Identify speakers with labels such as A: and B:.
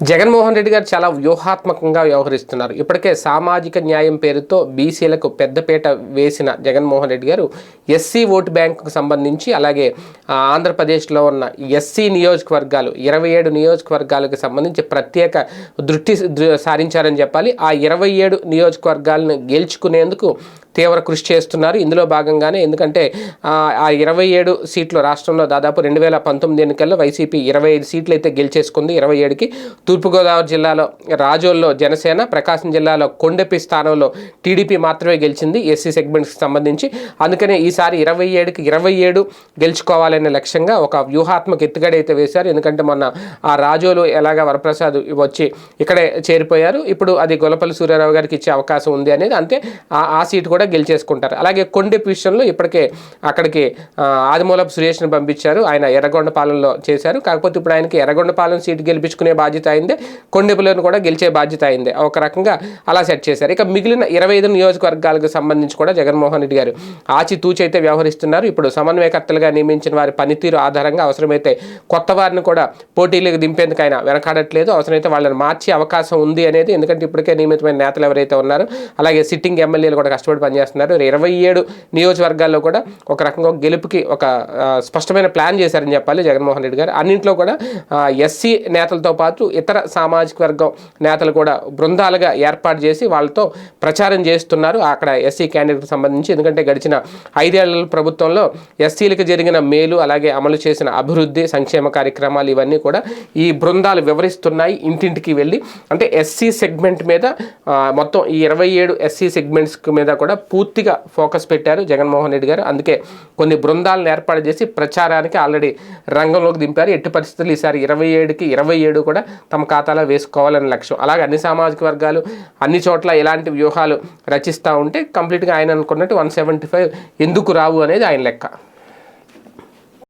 A: జగన్మోహన్ రెడ్డి గారు చాలా వ్యూహాత్మకంగా వ్యవహరిస్తున్నారు. ఇప్పటికే సామాజిక న్యాయం పేరుతో బీసీలకు పెద్దపీట వేసిన జగన్మోహన్ రెడ్డి గారు ఎస్సీ ఓటు బ్యాంకుకు సంబంధించి అలాగే ఆంధ్రప్రదేశ్లో ఉన్న ఎస్సీ నియోజకవర్గాలు ఇరవై ఏడు నియోజకవర్గాలకు సంబంధించి ప్రత్యేక దృష్టి దృ- సారించారని చెప్పాలి. ఆ ఇరవై ఏడు నియోజకవర్గాలను గెలుచుకునేందుకు తీవ్ర కృషి చేస్తున్నారు. ఇందులో భాగంగానే ఎందుకంటే ఆ, ఇరవై ఏడు సీట్లు రాష్ట్రంలో దాదాపు రెండు వేల పంతొమ్మిది ఎన్నికల్లో వైసీపీ ఇరవై ఐదు సీట్లు అయితే గెలిచేసుకుంది. ఇరవై ఏడుకి తూర్పుగోదావరి జిల్లాలో రాజోల్లో జనసేన ప్రకాశం జిల్లాలో కొండెపి స్థానంలో టీడీపీ మాత్రమే గెలిచింది ఎస్సీ సెగ్మెంట్కి సంబంధించి. అందుకనే ఈసారి ఇరవై ఏడుకి ఇరవై ఏడు గెలుచుకోవాలనే లక్ష్యంగా ఒక వ్యూహాత్మక ఎత్తుగడ అయితే వేశారు. ఎందుకంటే మొన్న ఆ రాజోలు ఎలాగా వరప్రసాద్ వచ్చి ఇక్కడే చేరిపోయారు. ఇప్పుడు అది గొలపల్లి సూర్యారావు గారికి ఇచ్చే అవకాశం ఉంది అనేది. అంతే ఆ ఆ సీటు కూడా గెలిచేసుకుంటారు. అలాగే కొండెపి విషయంలో ఇప్పటికే అక్కడికి ఆదిమూలపు సురేష్ని పంపించారు. ఆయన ఎర్రగొండపాలెంలో చేశారు. కాకపోతే ఇప్పుడు ఆయనకి ఎర్రగొండపాలెం సీటు గెలిపించుకునే బాధ్యత అయిందే కొండెపులను కూడా గెలిచే బాధ్యత అయిందే. ఒక రకంగా అలా సెట్ చేశారు. ఇక మిగిలిన ఇరవై ఐదు నియోజకవర్గాలకు సంబంధించి కూడా జగన్మోహన్ రెడ్డి గారు ఆచితూచైతే అయితే వ్యవహరిస్తున్నారు. ఇప్పుడు సమన్వయకర్తలుగా నియమించిన వారి పనితీరు ఆధారంగా అవసరమైతే కొత్త వారిని కూడా పోటీలకు దింపేందుకు ఆయన వెనకాడట్లేదు. అవసరమైతే వాళ్ళని మార్చే అవకాశం ఉంది అనేది ఎందుకంటే ఇప్పటికే నియమితమైన నేతలు ఎవరైతే ఉన్నారో అలాగే సిట్టింగ్ ఎమ్మెల్యేలు కూడా కష్టపడి పనిచేస్తున్నారు. ఇరవై ఏడు నియోజకవర్గాల్లో కూడా ఒక రకంగా గెలుపుకి ఒక స్పష్టమైన ప్లాన్ చేశారని చెప్పాలి జగన్మోహన్ రెడ్డి గారు. అన్నింట్లో కూడా ఎస్సీ నేతలతో పాటు ఇతర సామాజిక వర్గం నేతలు కూడా బృందాలుగా ఏర్పాటు చేసి వాళ్ళతో ప్రచారం చేస్తున్నారు. అక్కడ ఎస్సీ క్యాండిడేట్కి సంబంధించి ఎందుకంటే గడిచిన ఐదేళ్ళ ప్రభుత్వంలో ఎస్సీలకు జరిగిన మేలు అలాగే అమలు చేసిన అభివృద్ధి సంక్షేమ కార్యక్రమాలు ఇవన్నీ కూడా ఈ బృందాలు వివరిస్తున్నాయి. ఇంటింటికి వెళ్ళి అంటే ఎస్సీ సెగ్మెంట్ మీద మొత్తం ఈ ఇరవై ఏడు ఎస్సీ సెగ్మెంట్స్ మీద కూడా పూర్తిగా ఫోకస్ పెట్టారు జగన్మోహన్ రెడ్డి గారు. అందుకే కొన్ని బృందాలను ఏర్పాటు చేసి ప్రచారానికి ఆల్రెడీ రంగంలోకి దింపారు. ఎట్టి పరిస్థితులు ఈసారి ఇరవై ఏడుకి ఇరవై ఏడు కూడా తమ ఖాతాలో వేసుకోవాలని లక్ష్యం. అలాగే అన్ని సామాజిక వర్గాలు అన్ని చోట్ల ఎలాంటి వ్యూహాలు రచిస్తూ ఉంటే కంప్లీట్గా ఆయన అనుకున్నట్టు వన్ సెవెంటీ ఫైవ్ ఎందుకు రావు అనేది ఆయన లెక్క.